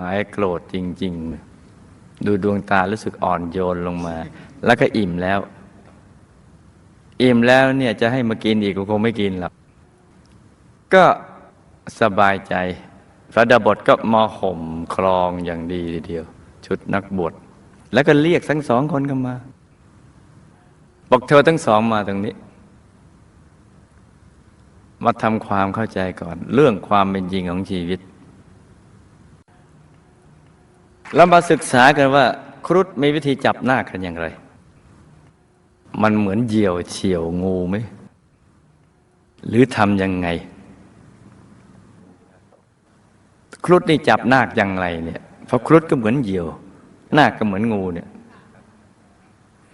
หายโกรธจริง ๆ ดูดวงตารู้สึกอ่อนโยนลงมา แล้วก็อิ่มแล้ว อิ่มแล้วเนี่ยจะให้มากินอีกก็คงไม่กินหรอกก็สบายใจพระดาบทก็มาห่มครองอย่างดีทีเดียว ชุดนักบวชแล้วก็เรียกทั้งสองคนกันมา บอกเธอทั้งสองมาตรงนี้ มาทำความเข้าใจก่อน เรื่องความเป็นจริงของชีวิต แล้วมาศึกษากันว่า ครุฑมีวิธีจับหน้ากันอย่างไร มันเหมือนเหยี่ยวเฉียวงูไหม หรือทำยังไง ครุฑนี่จับนาคอย่างไรเนี่ยเพราะครุฑก็เหมือนเหยี่ยว นาคก็เหมือนงูเนี่ย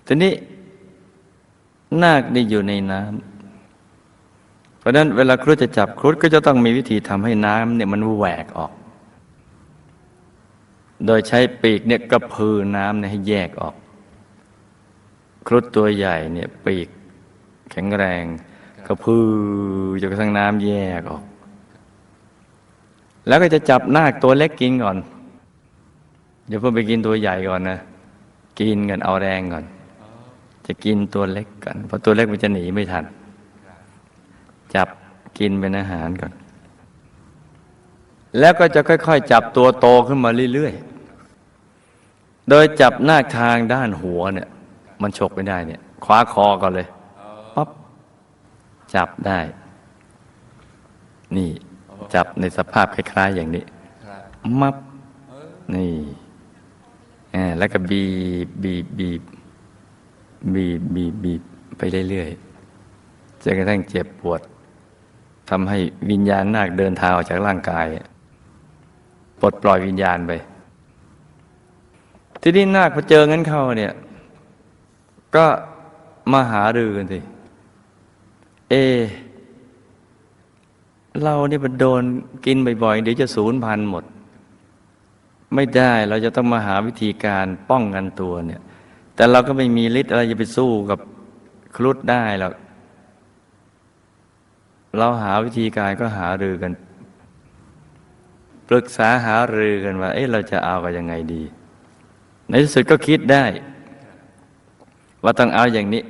ทีนี้นาคนี่อยู่ในน้ำเพราะฉะนั้นเวลาครุฑจะจับครุฑก็จะต้องมีวิธีทำให้น้ำเนี่ยมันแหวกออก โดยใช้ปีกเนี่ยกระพือน้ำเนี่ยให้แยกออก ครุฑตัวใหญ่เนี่ยปีกแข็งแรง กระพือจนกระทั่งน้ำแยกออก แล้วก็จะจับนาคตัวเล็กกินก่อน เดี๋ยวเพิ่งไปกินตัวใหญ่ก่อนนะ กินกันเอาแรงก่อน จะกินตัวเล็กก่อนเพราะตัวเล็กมันจะหนีไม่ทัน จับกินเป็นอาหารก่อนแล้วก็จะค่อย ๆ จับตัวโตขึ้นมาเรื่อย ๆ โดยจับหน้าทางด้านหัวเนี่ย มันฉกไม่ได้เนี่ยคว้าคอก่อนเลยปั๊บจับได้ นี่ จับในสภาพคล้าย ๆ อย่างนี้มับนี่อ่าแล้วก็บีบบีบบีบบีบบีบบีบไปเรื่อยๆจนกระทั่งเจ็บปวดทำให้วิญญาณนาคเดินทางออกจากร่างกาย ปลดปล่อยวิญญาณไป ที่นี่นาคพอเจองั้นเข้าเนี่ย ก็มาหารือกันสิเอ เราเนี่ยมันโดนกินบ่อยๆเดี๋ยวจะสูญพันธุ์หมด ไม่ได้เราจะต้องมาหาวิธีการป้องกันตัวเนี่ย แต่เราก็ไม่มีฤทธิ์อะไรจะไปสู้กับครุฑได้หรอกเราหาวิธีการก็หารือกัน ปรึกษาหารือกันว่า เอ๊ะเราจะเอากันยังไงดี ในที่สุดก็คิดได้ ว่าต้องเอาอย่างนี้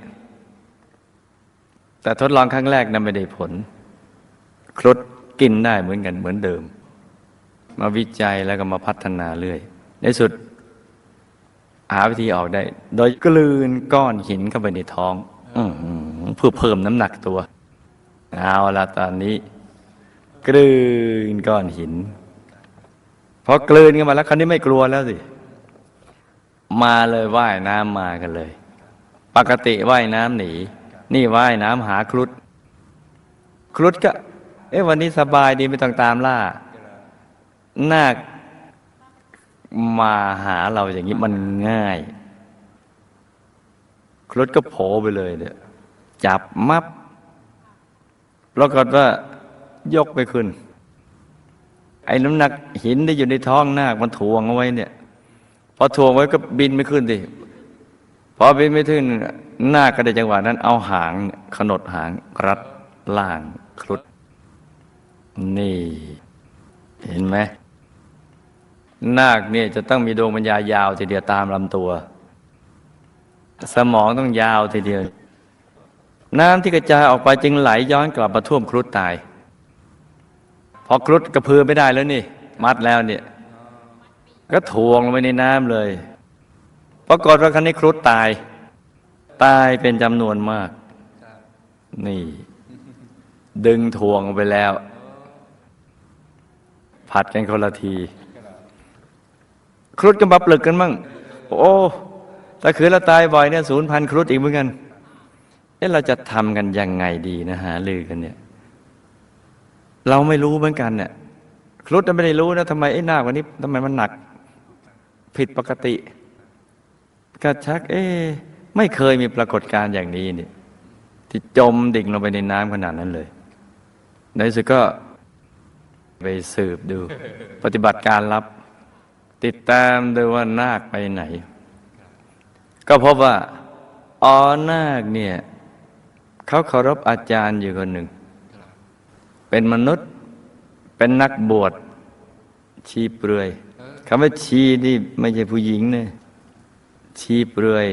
แต่ทดลองครั้งแรกนั้นไม่ได้ผล ครุฑกินได้เหมือนกันเหมือนเดิม มาวิจัยแล้วก็มาพัฒนาเรื่อย ในสุด หาวิธีออกได้ โดยกลืนก้อนหินเข้าไปในท้องอเพื่อเพิ่มน้ำหนักตัว เอาละตอนนี้ กลืนก้อนหินพอกลืนกันมาแล้วคราวนี้ไม่กลัวแล้วสิ มาเลยว่ายน้ำมากันเลย ปกติว่ายน้ำหนี นี่ว่ายน้ำหาครุฑครุฑก็ เอ๊ะวันนี้สบายดีไม่ต้องตามล่านาคมาหาเราอย่างนี้มันง่าย ครุฑก็โผล่ไปเลยเนี่ยจับมับปรากฏว่ายกไปขึ้น ไอ้น้ำหนักหินที่อยู่ในท้องนาคมันถ่วงเอาไว้เนี่ย อถ่วงไว้ก็บินไม่ขึ้นสิพอบินไม่ขึ้นหนาก็ได้จังหวะนั้น เอาหางขนดหางรัดล่างครุฑนี่ เห็นไหมนาคเนี่ยจะต้องมีดวงปัญญายาวทีเดียวตามลำตัว สมองต้องยาวทีเดียว น้ำที่กระจายออกไปจึงไหลย้อนกลับมาท่วมครุฑตาย พอครุฑกระเพือไม่ได้แล้วนี่ มัดแล้วเนี่ย ก็ถ่วงลงไปในน้ำเลยปรากฏว่าครั้นี้ครุฑตาย ตายเป็นจำนวนมาก นี่ ดึงถ่วงไปแล้ว ผัดกันคนละที ครุฑก็มาปลึกกันมั่ง โอ้ถ้าคือเราตายบ่อยเนี่ยศูนย์พันครุฑอีกเหมือนกันเอ๊ะเราจะทำกันยังไงดีนะหาลือกันเนี่ย เราไม่รู้เหมือนกันเนี่ยครุฑไม่ได้รู้นะทำไมไอ้หน้าวันนี้ทำไมมันหนัก ผิดปกติก็ชัก เอ๊ไม่เคยมีปรากฏการณ์อย่างนี้นี่ที่จมดิ่งลงไปในน้ำขนาดนั้นเลย ในที่สุดก็ไปสืบดู ปฏิบัติการลับ ติดตามดูว่านาคไปไหน ก็พบว่าอ๋อนาคเนี่ยเขาเคารพอาจารย์อยู่คนหนึ่ง เป็นมนุษย์เป็นนักบวชชีเปลือยำว่าชีนี่ไม่ใช่ผู้หญิงเนี่ยชีเปลือย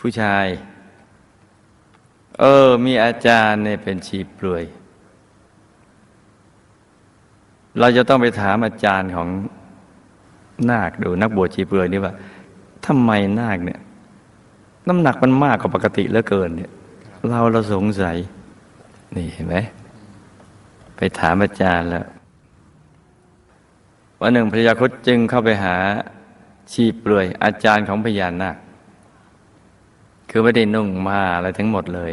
ผู้ชาย เออ มีอาจารย์เนี่ยเป็นชีเปลือย เราจะต้องไปถามอาจารย์ของนาคดูนักบวชชีเปลือยนี่ว่าทำไมนาคเนี่ย น้ำหนักมันมากกว่าปกติเหลือเกินเนี่ย เราเราสงสัย นี่เห็นไหมไปถามอาจารย์แล้ว วันหนึ่งพระยาครุฑจึงเข้าไปหาชีเปลือยอาจารย์ของพญานาคคือไม่ได้นุ่งมาอะไรทั้งหมดเลย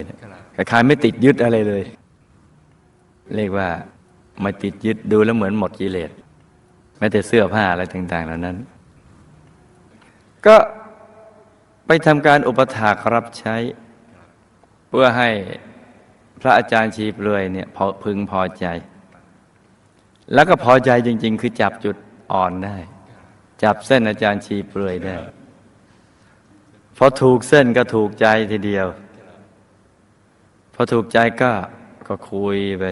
คล้ายไม่ติดยึดอะไรเลย เรียกว่าไม่ติดยึดดูแล้วเหมือนหมดกิเลสแม้แต่เสื้อผ้าอะไรต่าง ๆ เหล่านั้น ก็ไปทำการอุปถากรับใช้ เพื่อให้พระอาจารย์ชีเปลือยเนี่ยพอพึงพอใจ แล้วก็พอใจจริง ๆ คือจับจุดอ่อนได้ จับเส้นอาจารย์ชีเปลือยได้พอถูกเส้นก็ถูกใจทีเดียว พอถูกใจก็ก็คุยไป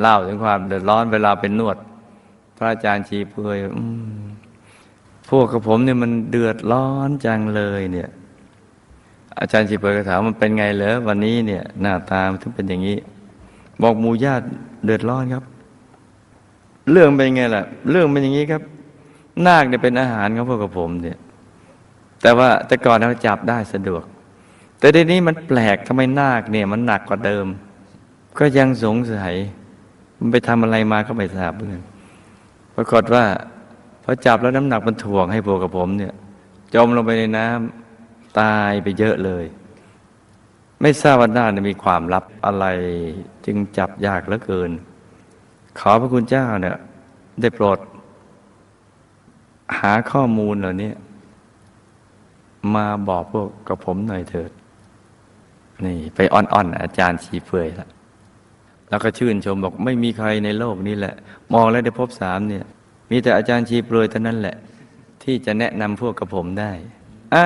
เล่าถึงความเดือดร้อนเวลาเป็นนวด พระอาจารย์ชีเปลือยอพวกกับผมเนี่ยมันเดือดร้อนจังเลยเนี่ย อาจารย์ชีเปลือยก็ถามมันเป็นไงเหรอวันนี้เนี่ย หน้าตามันถึงเป็นอย่างนี้ บอกมูญาติเดือดร้อนครับ เรื่องเป็นไงล่ะ เรื่องเป็นอย่างนี้ครับ นาคเนี่ยเป็นอาหารของพวกกับผมเนี่ย แต่ว่าแต่ก่อนเราจับได้สะดวก แต่ทีนี้มันแปลกทำไมนาคเนี่ยมันหนักกว่าเดิม ก็ยังสงสัย มันไปทำอะไรมาก็ไม่ทราบเหมือนกันปรากฏว่าพอจับแล้วน้ำหนักมันถ่วงให้พวกกับผมเนี่ย จมลงไปในน้ำตายไปเยอะเลย ไม่ทราบว่านาคมีความลับอะไร จึงจับยากเหลือเกิน ขอพระคุณเจ้าเนี่ย ได้โปรด หาข้อมูลเหล่านี้มาบอกพวกกับผมหน่อยเถิด นี่ ไปอ่อนๆอาจารย์ชีเฟื่อยละแล้วก็ชื่นชมบอกไม่มีใครในโลกนี้แหละ มองแล้วได้พบสามเนี่ย มีแต่อาจารย์ชีเปลยเท่านั้นแหละ ที่จะแนะนำพวกกับผมได้อะ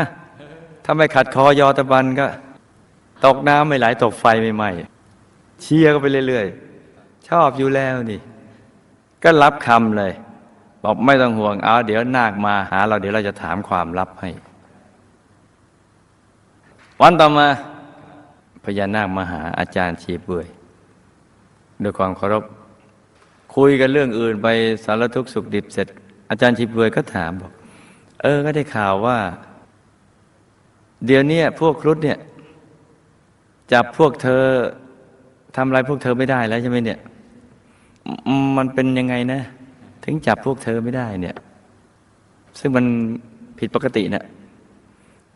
ถ้าไม่ขัดคอยอตะบันก็ ตกน้ำไม่ไหลตกไฟไม่ไหม้เชียร์ก็ไปเรื่อยๆ ชอบอยู่แล้วนี่ ก็รับคำเลย บอกไม่ต้องห่วงเอาเดี๋ยวนาคมาหา เราเดี๋ยวเราจะถามความลับให้ วันต่อมาพญานาคมาหาอาจารย์ชีเปื่อยด้วยความเคารพคุยกันเรื่องอื่นไปสารทุกข์สุขดิบเสร็จ อาจารย์ชีเปื่อยก็ถามบอก เออก็ได้ข่าวว่า เดี๋ยวนี้พวกครุฑเนี่ยจับพวกเธอทำอะไรพวกเธอไม่ได้แล้วใช่ไหมเนี่ย มันเป็นยังไงนะ ถึงจับพวกเธอไม่ได้เนี่ย ซึ่งมันผิดปกติเนะี่ย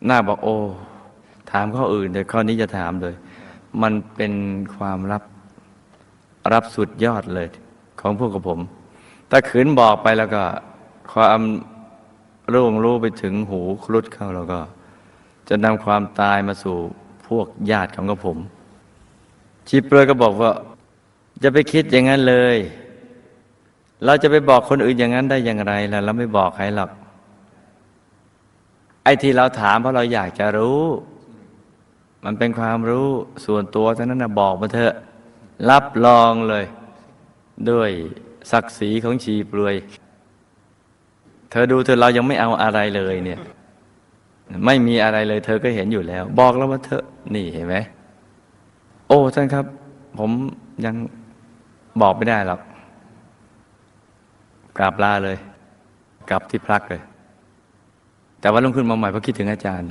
หน้าบอกโอ้ถามข้ออื่น แต่ข้อนี้จะถามเลย มันเป็นความลับรับสุดยอดเลย ของพวกกับผม ถ้าขืนบอกไปแล้วก็ ความร่วงรู้ไปถึงหูครุฑเข้าแล้วก็ จะนำความตายมาสู่พวกญาติของกับผมชีเปลือยก็บอกว่า จะไปคิดอย่างนั้นเลย เราจะไปบอกคนอื่นอย่างนั้นได้อย่างไรล่ะ เราไม่บอกใครหรอก ไอ้ที่เราถามเพราะเราอยากจะรู้ มันเป็นความรู้ส่วนตัวเท่านั้นนะบอกมาเถอะ รับรองเลย ด้วยศักดิ์ศรีของชีเปลือย เธอดูเธอเรายังไม่เอาอะไรเลยเนี่ย ไม่มีอะไรเลย เธอก็เห็นอยู่แล้ว บอกแล้วว่าเธอ นี่เห็นไหม โอ้ท่านครับ ผมยัง บอกไม่ได้หรอกกราบลาเลย กลับที่พักเลย แต่ว่าลงขึ้นมาใหม่เพราะคิดถึงอาจารย์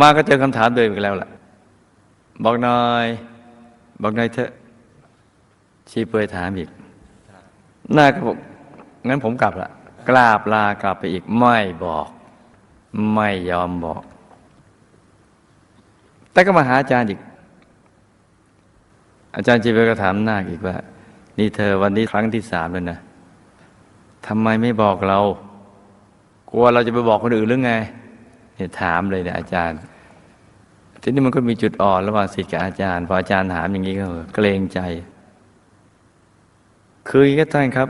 มาก็เจอคำถามเดิมอีกแล้วล่ะ บอกหน่อย บอกหน่อยเถอะ ชีเปยถามอีกน่าก็บอกงั้นผมกลับละกราบลากลับไปอีกไม่บอก ไม่ยอมบอก แต่ก็มาหาอาจารย์อีก อาจารย์ชีเปยก็ถามนาคอีกว่า นี่เธอวันนี้ครั้งที่สามแล้วนะทำไมไม่บอกเรา กลัวเราจะไปบอกคนอื่นหรือไงเนี่ยถามเลยเนี่ยอาจารย์ ทีนี้มันก็มีจุดอ่อนระหว่างศิษย์กับอาจารย์ พออาจารย์ถามอย่างนี้ก็เกรงใจ คืออย่างนี้ท่านครับ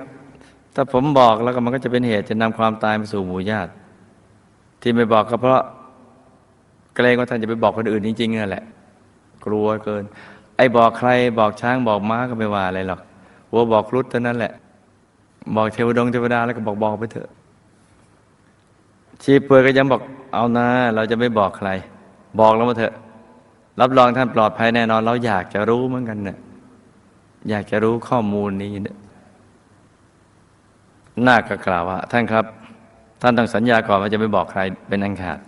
ถ้าผมบอกแล้วก็มันก็จะเป็นเหตุจะนำความตายมาสู่หมู่ญาติ ที่ไม่บอกก็เพราะเกรงว่าท่านจะไปบอกคนอื่นจริงๆนั่นแหละ กลัวเกิน ไอ้บอกใครบอกช้างบอกม้าก็ไม่ว่าอะไรหรอกวัวบอกรุฑเท่านั้นแหละ บอกเทวดงเทวดาแล้วก็บอกบอกไปเถอะ ชีเปลือยก็ยังบอกเอานะเราจะไม่บอกใคร บอกแล้วมาเถอะ รับรองท่านปลอดภัยแน่นอน เราอยากจะรู้เหมือนกันเนี่ยอยากจะรู้ข้อมูลนี้เนี่ยนาคก็กล่าวว่า ท่านครับ ท่านต้องสัญญาก่อนว่าจะไม่บอกใครเป็นอันขาด